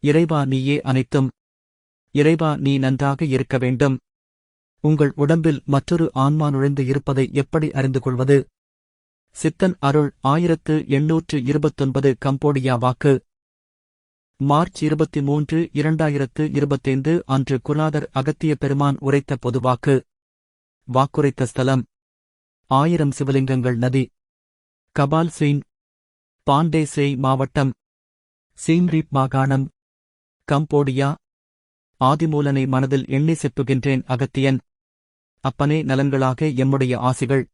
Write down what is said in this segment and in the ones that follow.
இறைவா நீயே அனைத்தும். இறைவா நீ நன்றாக இருக்க வேண்டும். உங்கள் உடம்பில் மற்றொரு ஆன்மா நுழைந்து இருப்பதை எப்படி அறிந்து கொள்வது? சித்தன் அருள் ஆயிரத்து எண்ணூற்று இருபத்தொன்பது கம்போடியா வாக்கு. மார்ச் இருபத்தி மூன்று இரண்டாயிரத்து இருபத்தைந்து அன்று குலாதர் அகத்திய பெருமான் உரைத்த பொதுவாக்கு வாக்குரைத்த ஸ்தலம். ஆயிரம் சிவலிங்கங்கள் நதி. கபால் சீன் பாண்டேசேய் மாவட்டம். சீம்ரீப் மாகாணம். கம்போடியா. ஆதிமூலனை மனதில் எண்ணி செப்புகின்றேன் அகத்தியன். அப்பனே நலன்களாக எம்முடைய ஆசிகள்.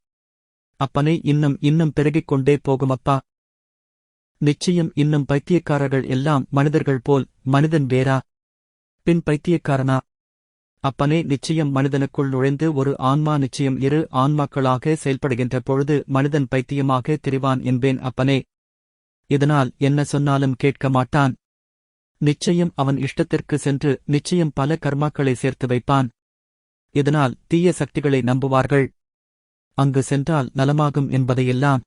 அப்பனே இன்னும் இன்னும் பெருகிக் கொண்டே போகுமப்பா. நிச்சயம் இன்னும் பைத்தியக்காரர்கள் எல்லாம் மனிதர்கள் போல் மனிதன் வேறா. பின் பைத்தியக்காரனா? அப்பனே நிச்சயம் மனிதனுக்குள் நுழைந்து ஒரு ஆன்மா நிச்சயம் இரு ஆன்மாக்களாக செயல்படுகின்ற பொழுது மனிதன் பைத்தியமாக திரிவான் என்பேன் அப்பனே. இதனால் என்ன சொன்னாலும் கேட்க மாட்டான். நிச்சயம் அவன் இஷ்டத்திற்கு சென்று நிச்சயம் பல கர்மாக்களை சேர்த்து வைப்பான். இதனால் தீய சக்திகளை நம்புவார்கள். அங்கு சென்றால் நலமாகும் என்பதையெல்லாம்.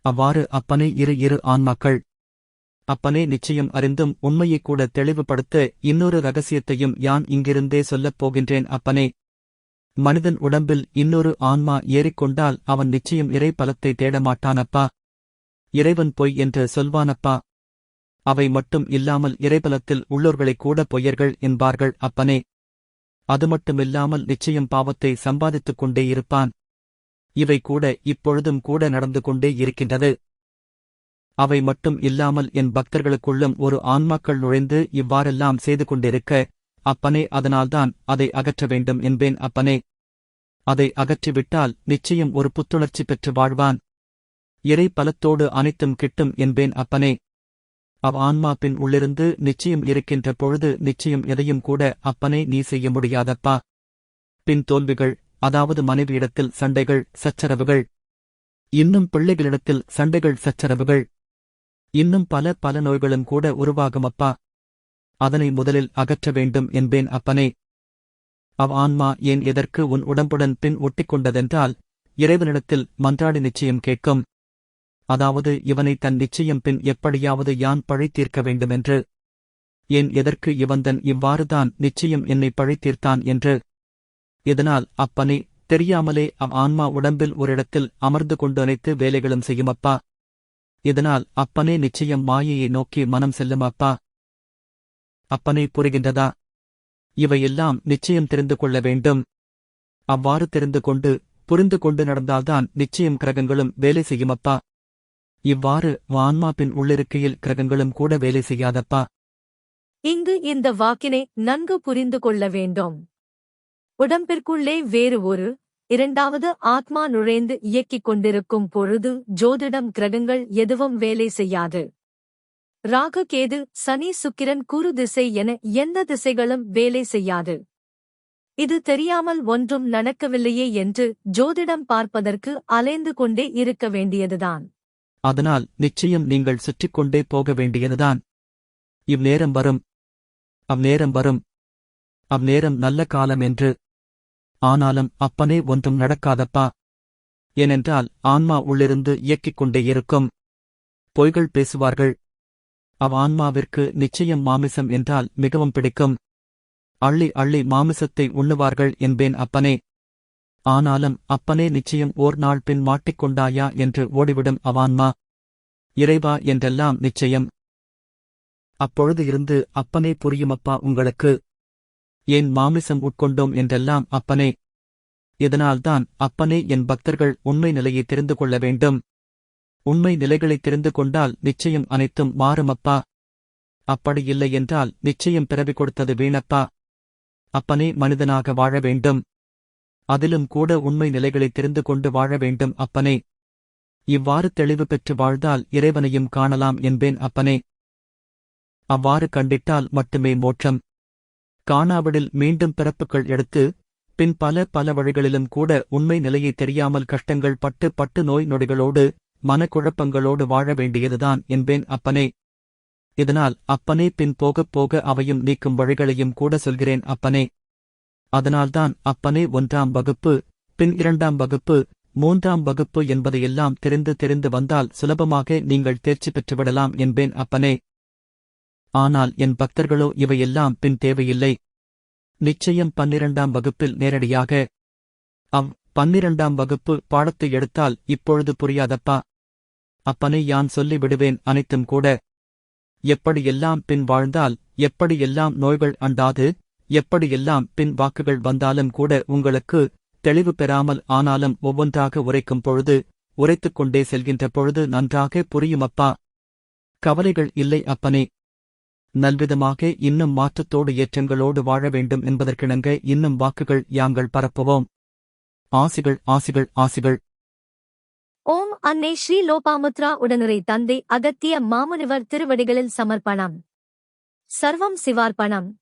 அவ்வாறு அப்பனே இரு இரு ஆன்மாக்கள். அப்பனே நிச்சயம் அறிந்தும் உண்மையைக் கூட தெளிவுபடுத்த இன்னொரு ரகசியத்தையும் யான் இங்கிருந்தே சொல்லப் போகின்றேன் அப்பனே. மனிதன் உடம்பில் இன்னொரு ஆன்மா ஏறிக்கொண்டால் அவன் நிச்சயம் இறை பலத்தை தேடமாட்டானப்பா. இறைவன் பொய் என்று சொல்வானப்பா. அவை மட்டும் இல்லாமல் இறைபலத்தில் உள்ளோர்களைக் கூட பொய்யர்கள் என்பார்கள் அப்பனே. அது மட்டுமில்லாமல் நிச்சயம் பாவத்தை சம்பாதித்துக் கொண்டே இருப்பான். இவை கூட இப்பொழுதும் கூட நடந்து கொண்டே இருக்கின்றது. அவை மட்டும் இல்லாமல் என் பக்தர்களுக்குள்ளும் ஒரு ஆன்மாக்கள் நுழைந்து இவ்வாறெல்லாம் செய்து கொண்டிருக்க அப்பனே அதனால்தான் அதை அகற்ற வேண்டும் என்பேன் அப்பனே. அதை அகற்றிவிட்டால் நிச்சயம் ஒரு புத்துணர்ச்சி பெற்று வாழ்வான். இறை பலத்தோடு அனைத்தும் கிட்டும் என்பேன் அப்பனே. அவ் ஆன்மா பின் உள்ளிருந்து நிச்சயம் இருக்கின்ற பொழுது நிச்சயம் எதையும் கூட அப்பனே நீ செய்ய முடியாதப்பா. பின் தோல்விகள் அதாவது மனைவியிடத்தில் சண்டைகள் சச்சரவுகள். இன்னும் பிள்ளைகளிடத்தில் சண்டைகள் சச்சரவுகள். இன்னும் பல பல நோய்களும் கூட உருவாகுமப்பா. அதனை முதலில் அகற்ற வேண்டும் என்பேன் அப்பனே. அவ் ஆன்மா ஏன் எதற்கு உன் உடம்புடன் பின் ஒட்டிக்கொண்டதென்றால் இறைவனிடத்தில் மன்றாடி நிச்சயம் கேட்கும். அதாவது இவனை தன் நிச்சயம் பின் எப்படியாவது யான் பழைத்தீர்க்க தீர்க்க வேண்டுமென்று. ஏன் எதற்கு இவந்தன் இவ்வாறுதான் நிச்சயம் என்னை பழைத்தீர்த்தான் தீர்த்தான் என்று. இதனால் அப்பனே தெரியாமலே அவ் ஆன்மா உடம்பில் ஒரு இடத்தில் அமர்ந்து கொண்டு அனைத்து வேலைகளும் செய்யுமப்பா? இதனால் அப்பனே நிச்சயம் மாயையை நோக்கி மனம் செல்லுமப்பா? அப்பனே புரிகின்றதா? இவையெல்லாம் நிச்சயம் தெரிந்து கொள்ள வேண்டும். அவ்வாறு தெரிந்து கொண்டு புரிந்து கொண்டு நடந்தால்தான் நிச்சயம் கிரகங்களும் வேலை செய்யுமப்பா? இவ்வாறு வான்மாப்பின் உள்ளிருக்கையில் கிரகங்களும் கூட வேலை செய்யாதப்பா. இங்கு இந்த வாக்கினை நன்கு புரிந்து கொள்ள வேண்டும். உடம்பிற்குள்ளே வேறு ஒரு இரண்டாவது ஆத்மா நுழைந்து இயக்கிக் கொண்டிருக்கும் பொழுது ஜோதிடம் கிரகங்கள் எதுவும் வேலை செய்யாது. ராகு கேது சனி சுக்கிரன் குரு திசை என எந்த திசைகளும் வேலை செய்யாது. இது தெரியாமல் ஒன்றும் நடக்கவில்லையே என்று ஜோதிடம் பார்ப்பதற்கு அலைந்து கொண்டே இருக்க வேண்டியதுதான். அதனால் நிச்சயம் நீங்கள் சுற்றிக் கொண்டே போக வேண்டியதுதான். இவ்நேரம் வரும். அவ்நேரம் வரும். அவ்நேரம் நல்ல காலம் என்று. ஆனாலும் அப்பனே ஒன்றும் நடக்காதப்பா. ஏனென்றால் ஆன்மா உள்ளிருந்து இயக்கிக் கொண்டே இருக்கும். பொய்கள் பேசுவார்கள். அவ் ஆன்மாவிற்கு நிச்சயம் மாமிசம் என்றால் மிகவும் பிடிக்கும். அள்ளி அள்ளி மாமிசத்தை உண்ணுவார்கள் என்பேன் அப்பனே. ஆனாலும் அப்பனே நிச்சயம் ஓர் நாள் பின் மாட்டிக்கொண்டாயா என்று ஓடிவிடும் அவான்மா. இறைவா என்றெல்லாம் நிச்சயம். அப்பொழுது இருந்து அப்பனே புரியுமப்பா உங்களுக்கு. ஏன் மாமிசம் உட்கொண்டோம் என்றெல்லாம் அப்பனே. இதனால்தான் அப்பனே என் பக்தர்கள் உண்மை நிலையை தெரிந்து கொள்ள வேண்டும். உண்மை நிலைகளை தெரிந்து கொண்டால் நிச்சயம் அனைத்தும் மாறுமப்பா. அப்படி இல்லை என்றால் நிச்சயம் பிறவி கொடுத்தது வீணப்பா. அப்பனே மனிதனாக வாழ வேண்டும். அதிலும் கூட உண்மை நிலைகளை தெரிந்து கொண்டு வாழ வேண்டும் அப்பனே. இவ்வாறு தெளிவு பெற்று வாழ்ந்தால் இறைவனையும் காணலாம் என்பேன் அப்பனே. அவ்வாறு கண்டிட்டால் மட்டுமே மோட்சம். காணாவிடில் மீண்டும் பிறப்புகள் எடுத்து பின் பல பல வழிகளிலும் கூட உண்மை நிலையை தெரியாமல் கஷ்டங்கள் பட்டு பட்டு நோய் நொடிகளோடு மனக்குழப்பங்களோடு வாழ வேண்டியதுதான் என்பேன் அப்பனே. இதனால் அப்பனே பின் போகப் போக அவையும் நீக்கும் வழிகளையும் கூட சொல்கிறேன் அப்பனே. அதனால்தான் அப்பனே ஒன்றாம் வகுப்பு பின் இரண்டாம் வகுப்பு மூன்றாம் வகுப்பு என்பதையெல்லாம் தெரிந்து தெரிந்து வந்தால் சுலபமாக நீங்கள் தேர்ச்சி பெற்றுவிடலாம் என்பேன் அப்பனே. ஆனால் என் பக்தர்களோ இவையெல்லாம் பின் தேவையில்லை. நிச்சயம் பன்னிரண்டாம் வகுப்பில் நேரடியாக. அவ் பன்னிரண்டாம் வகுப்பு பாடத்தை எடுத்தால் இப்பொழுது புரியாதப்பா. அப்பனை யான் சொல்லி விடுவேன் அனைத்தும் கூட. எப்படியெல்லாம் பின் வாழ்ந்தால் எப்படியெல்லாம் நோய்கள் அண்டாது? எப்படியெல்லாம் பின் வாக்குகள் வந்தாலும் கூட உங்களுக்கு தெளிவு பெறாமல் ஆனாலும் ஒவ்வொன்றாக உரைக்கும் பொழுது உரைத்துக் கொண்டே செல்கின்ற பொழுது நன்றாக புரியுமப்பா? கவலைகள் இல்லை அப்பனே. நல்விதமாக இன்னும் மாற்றத்தோடு ஏற்றங்களோடு வாழ வேண்டும் என்பதற்கிணங்க இன்னும் வாக்குகள் யாங்கள் பரப்புவோம். ஆசிகள் ஆசிகள் ஆசிகள். ஓம் அன்னை ஸ்ரீ லோபாமுத்ரா உடனுரை தந்தை அகத்திய மாமுனிவர் திருவடிகளில் சமர்ப்பணம். சர்வம் சிவார்ப்பணம்.